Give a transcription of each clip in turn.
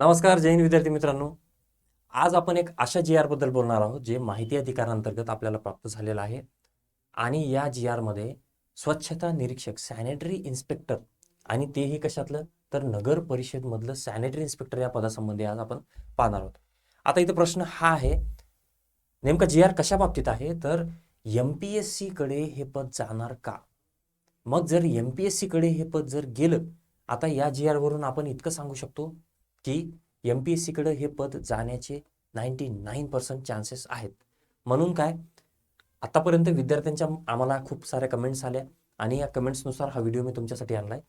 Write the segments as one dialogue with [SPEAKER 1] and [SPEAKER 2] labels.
[SPEAKER 1] नमस्कार जैन विद्यार्थी मित्रांनो. आज आपण एक अशा जी आरबद्दल बोलणार आहोत जे माहिती अधिकारांतर्गत आपल्याला प्राप्त झालेलं आहे. आणि या जी आरमध्ये स्वच्छता निरीक्षक सॅनिटरी इन्स्पेक्टर आणि तेही कशातलं? तर नगर परिषदमधलं सॅनिटरी इन्स्पेक्टर या पदासंबंधी आज आपण पाहणार आहोत. आता इथं प्रश्न हा आहे नेमका जी आर कशा बाबतीत आहे? तर एम पी एस सीकडे हे पद जाणार का? मग जर एम पी एस सीकडे हे पद जर गेलं आता या जी आर वरून आपण इतकं सांगू शकतो की एम पी एस सीकडे हे पद जाण्याचे नाईन्टी नाईन पर्सेंट चान्सेस आहेत. म्हणून काय? आतापर्यंत विद्यार्थ्यांच्या आम्हाला खूप साऱ्या कमेंट्स आल्या आणि या कमेंट्सनुसार हा व्हिडिओ मी तुमच्यासाठी आणलाय.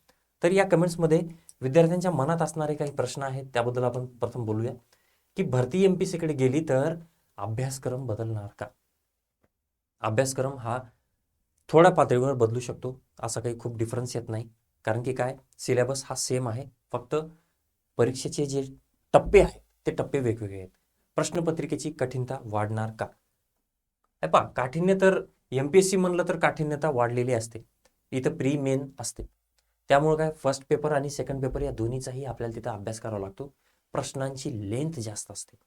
[SPEAKER 1] तर या कमेंट्समध्ये विद्यार्थ्यांच्या मनात असणारे काही प्रश्न आहेत त्याबद्दल आपण प्रथम बोलूया. की भरती एम पी सीकडे गेली तर अभ्यासक्रम बदलणार का? अभ्यासक्रम हा थोड्या पातळीवर बदलू शकतो असा काही खूप डिफरन्स येत नाही. कारण की काय? सिलेबस हा सेम आहे. फक्त परीक्षेचे जे टप्पे आहेत ते टप्पे वेगवेगळे आहेत. प्रश्नपत्रिकेची कठीणता वाढणार का? हे पहा काठिण्य तर एम पी एस सी म्हणलं तर काठिण्यता वाढलेली असते. इथं प्री मेन असते. त्यामुळे काय फर्स्ट पेपर आणि सेकंड पेपर या दोन्हीचाही आपल्याला तिथं अभ्यास करावा लागतो. प्रश्नांची लेंथ जास्त असते.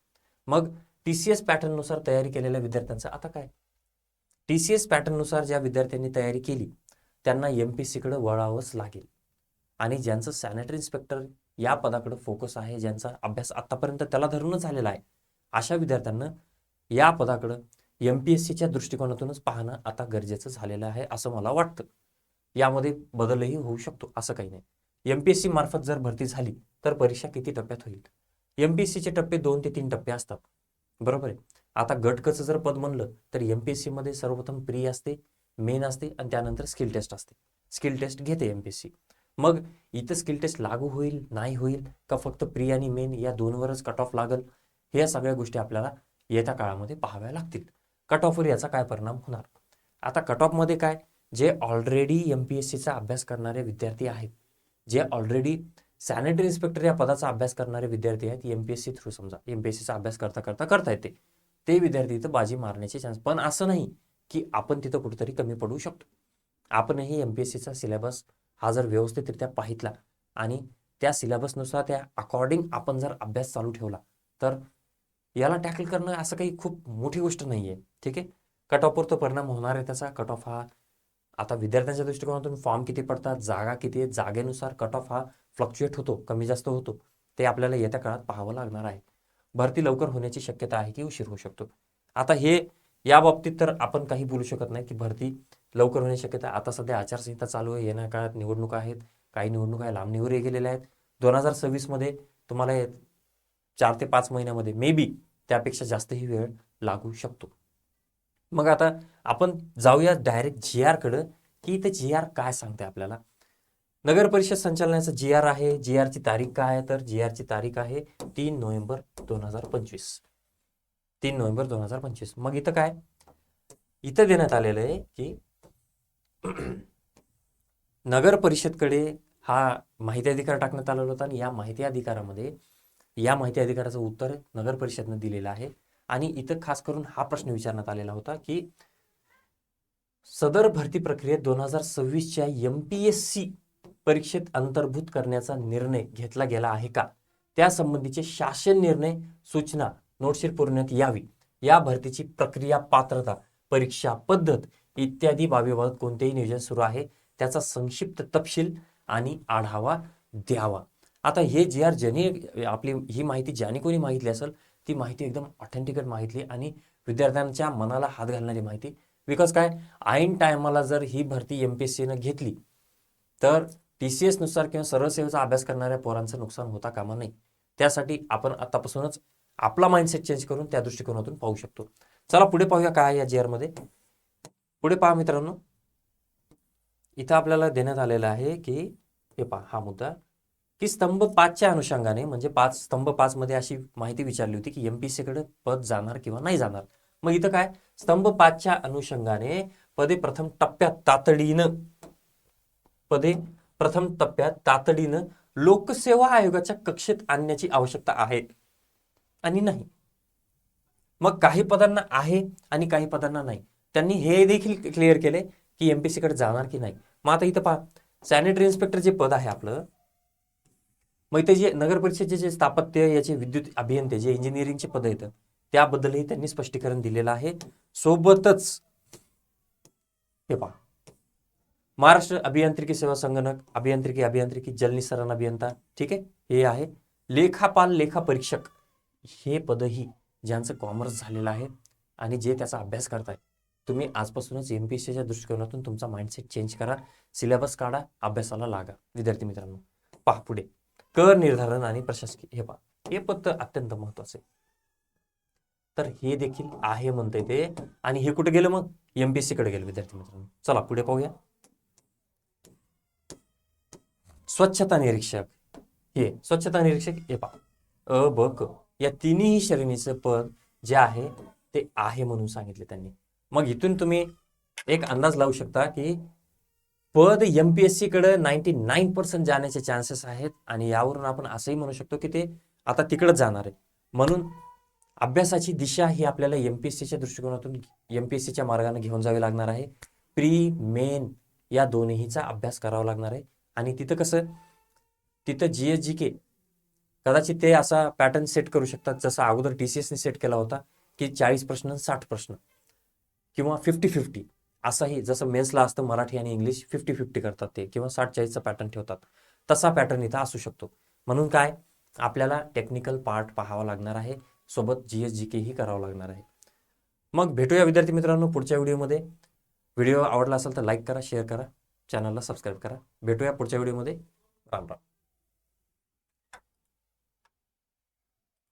[SPEAKER 1] मग टी सी एस पॅटर्ननुसार तयारी केलेल्या विद्यार्थ्यांचं आता काय? टी सी एस पॅटर्ननुसार ज्या विद्यार्थ्यांनी तयारी केली त्यांना एम पी सीकडे वळावंच लागेल. आणि ज्यांचं सॅनिटरी इन्स्पेक्टर या पदाकडे फोकस आहे ज्यांचा अभ्यास आतापर्यंत त्याला धरूनच झालेला आहे. अशा विद्यार्थ्यांना या पदाकडं एम पी एस सीच्या दृष्टिकोनातूनच पाहणं आता गरजेचं झालेलं आहे असं मला वाटतं. यामध्ये बदलही होऊ शकतो असं काही नाही. एम पी एस सी मार्फत जर भरती झाली तर परीक्षा किती टप्प्यात होईल? एम पी एस सीचे टप्पे दोन ते तीन टप्पे असतात. बरोबर आहे? आता गटकचं जर पद म्हणलं तर एम पी एस सीमध्ये सर्वप्रथम प्री असते मेन असते आणि त्यानंतर स्किल टेस्ट असते. स्किल टेस्ट घेते एम पी एस सी मग इथं स्किल टेस्ट लागू होईल नाही होईल का फक्त प्री आणि मेन या दोनवरच कट ऑफ लागल? ह्या सगळ्या गोष्टी आपल्याला येत्या काळामध्ये पाहाव्या लागतील. कट ऑफवर याचा काय परिणाम होणार? आता कट ऑफमध्ये काय? जे ऑलरेडी एम पी एस सीचा अभ्यास करणारे विद्यार्थी आहेत जे ऑलरेडी सॅनिटरी इन्स्पेक्टर या पदाचा अभ्यास करणारे विद्यार्थी आहेत M P S C through समजा एम पी एस सीचा अभ्यास करता करता करता येते ते विद्यार्थी इथं बाजी मारण्याचे चान्स पण असं नाही की आपण तिथं कुठेतरी कमी पडू शकतो. आपणही एम पी एस सीचा सिलेबस हा जर व्यवस्थितरित्या पाहितला आणि त्या सिलेबसनुसार त्या अकॉर्डिंग आपण जर अभ्यास चालू ठेवला तर याला टॅकल करणं असं काही खूप मोठी गोष्ट नाही आहे ठीक आहे? कट ऑफवर तो परिणाम होणार आहे त्याचा. कट ऑफ हा आता विद्यार्थ्यांच्या दृष्टिकोनातून फॉर्म किती पडतात जागा किती आहेत जागेनुसार कट ऑफ हा फ्लक्च्युएट होतो कमी जास्त होतो. ते आपल्याला येत्या काळात पाहावं लागणार आहे. भरती लवकर होण्याची शक्यता आहे की उशीर होऊ शकतो. आता हे या बाबतीत तर आपण काही बोलू शकत नाही की भरती लवकर होण्याची शक्यता आता सध्या आचारसंहिता चालू आहे. येण्या काळात निवडणुका आहेत. काही निवडणुका लांबणीवरही गेलेल्या आहेत. दोन हजार सव्वीसमध्ये तुम्हाला चार ते पाच महिन्यामध्ये मे बी त्यापेक्षा जास्तही वेळ लागू शकतो. मग आता आपण जाऊया डायरेक्ट जी आरकडं की इथे जी आर काय सांगते आपल्याला? नगर परिषद संचालनाचं जी आर आहे. जी आरची तारीख काय आहे? तर जी आरची तारीख आहे तीन नोव्हेंबर दोन हजार पंचवीस. तीन नोव्हेंबर दोन हजार पंचवीस. मग इथं काय? इथं देण्यात आलेलं आहे की नगर परिषदकडे हा माहिती अधिकार टाकण्यात आलेला होता आणि या माहिती अधिकारामध्ये या माहिती अधिकाराचं उत्तर नगर परिषदनं दिलेलं आहे. आणि इथं खास करून हा प्रश्न विचारण्यात आलेला होता की सदर भरती प्रक्रियेत दोन हजार सव्वीसच्या एम पी एस सी परीक्षेत अंतर्भूत करण्याचा निर्णय घेतला गेला आहे का? त्यासंबंधीचे शासन निर्णय सूचना नोटशीर पुरवण्यात यावी. या भरतीची प्रक्रिया पात्रता परीक्षा पद्धत इत्यादी बाबीबाबत कोणतेही नियोजन सुरू आहे त्याचा संक्षिप्त तपशील आणि आढावा द्यावा. आता हे जे आर ज्यांनी आपली ही माहिती ज्याने कोणी माहिती असेल ती माहिती एकदम ऑथेंटिकेट माहिती आणि विद्यार्थ्यांच्या मनाला हात घालणारी माहिती. बिकॉज काय? ऐन टायमाला जर ही भरती एम पी एस सीनं घेतली तर टी सी एसनुसार किंवा सरळ सेवेचा अभ्यास करणाऱ्या पोरांचं नुकसान होता कामा नाही त्यासाठी आपण आतापासूनच आपला माइंडसेट चेंज करून त्या दृष्टिकोनातून पाहू शकतो. चला पुढे पाहूया काय या जी मध्ये. पुढे पहा मित्रांनो. इथं आपल्याला देण्यात आलेलं आहे की हे पहा हा मुद्दा. की स्तंभ पाचच्या अनुषंगाने म्हणजे पाच स्तंभ पाच मध्ये अशी माहिती विचारली होती की एमपीसी कडे पद जाणार किंवा नाही जाणार. मग इथं काय? स्तंभ पाचच्या अनुषंगाने पदे प्रथम टप्प्यात तातडीनं पदे प्रथम टप्प्यात तातडीनं लोकसेवा आयोगाच्या कक्षेत आणण्याची आवश्यकता आहे आणि नाही. मग काही पदांना आहे आणि काही पदांना नाही. त्यांनी हे देखील क्लिअर केले की एमपीसी कडे जाणार की नाही. मग आता इथं पहा सॅनिटरी इन्स्पेक्टर जे पद आहे आपलं मग इथे जे नगर परिषदेचे जे स्थापत्य याचे विद्युत अभियंते जे इंजिनिअरिंगचे पद येतं त्याबद्दलही त्यांनी स्पष्टीकरण दिलेलं आहे. सोबतच हे पहा महाराष्ट्र अभियांत्रिकी सेवा संगणक अभियांत्रिकी अभियांत्रिकी जलनिसरण अभियंता ठीक आहे हे आहे. लेखापाल लेखा परीक्षक हे पदही ज्यांचं कॉमर्स झालेलं आहे आणि जे त्याचा अभ्यास करताय तुम्ही आजपासूनच एम पी एस सीच्या दृष्टिकोनातून तुमचा माइंडसेट चेंज करा. सिलेबस काढा अभ्यासाला लागा. विद्यार्थी मित्रांनो पहा पुढे. कर निर्धारण आणि प्रशासकीय हे पहा. हे पद अत्यंत महत्वाचं. आहे तर हे देखील आहे म्हणते ते. आणि हे कुठे गेलं मग? एमपीएससी कडे गेलं विद्यार्थी मित्रांनो. चला पुढे पाहूया. स्वच्छता निरीक्षक. हे स्वच्छता निरीक्षक हे पहा. अ ब क. या तिन्ही श्रेणीचं पद जे आहे ते आहे म्हणून सांगितले त्यांनी. मग इथून तुम्ही एक अंदाज लावू शकता की पद एमपीएससी कडे नाईन्टी नाईन पर्सेंट जाण्याचे चान्सेस आहेत आणि यावरून आपण असंही म्हणू शकतो की ते आता तिकडंच जाणार आहे. म्हणून अभ्यासाची दिशा ही आपल्याला एमपीएससीच्या दृष्टिकोनातून एमपीएससीच्या मार्गाने घेऊन जावी लागणार आहे. प्री मेन या दोन्हीचा अभ्यास करावा लागणार आहे. आणि तिथं कसं तिथं जी एस जी के कदाचित ते असा पॅटर्न सेट करू शकतात जसा अगोदर टी सी एसने सेट केला होता की चाळीस प्रश्न साठ प्रश्न. किंवा फिफ्टी फिफ्टी असाही जसं मेन्सला असतं मराठी आणि इंग्लिश फिफ्टी फिफ्टी करतात ते किंवा साठ चाळीसचा पॅटर्न ठेवतात. तसा पॅटर्न इथं असू शकतो. म्हणून काय? आपल्याला टेक्निकल पार्ट पाहावा लागणार आहे. सोबत जी एस जी केही करावं लागणार आहे. मग भेटूया विद्यार्थी मित्रांनो पुढच्या व्हिडिओमध्ये. व्हिडिओ आवडला असेल तर लाईक करा शेअर करा. चॅनलला सबस्क्राईब करा. भेटूया पुढच्या व्हिडिओमध्ये. राम राम.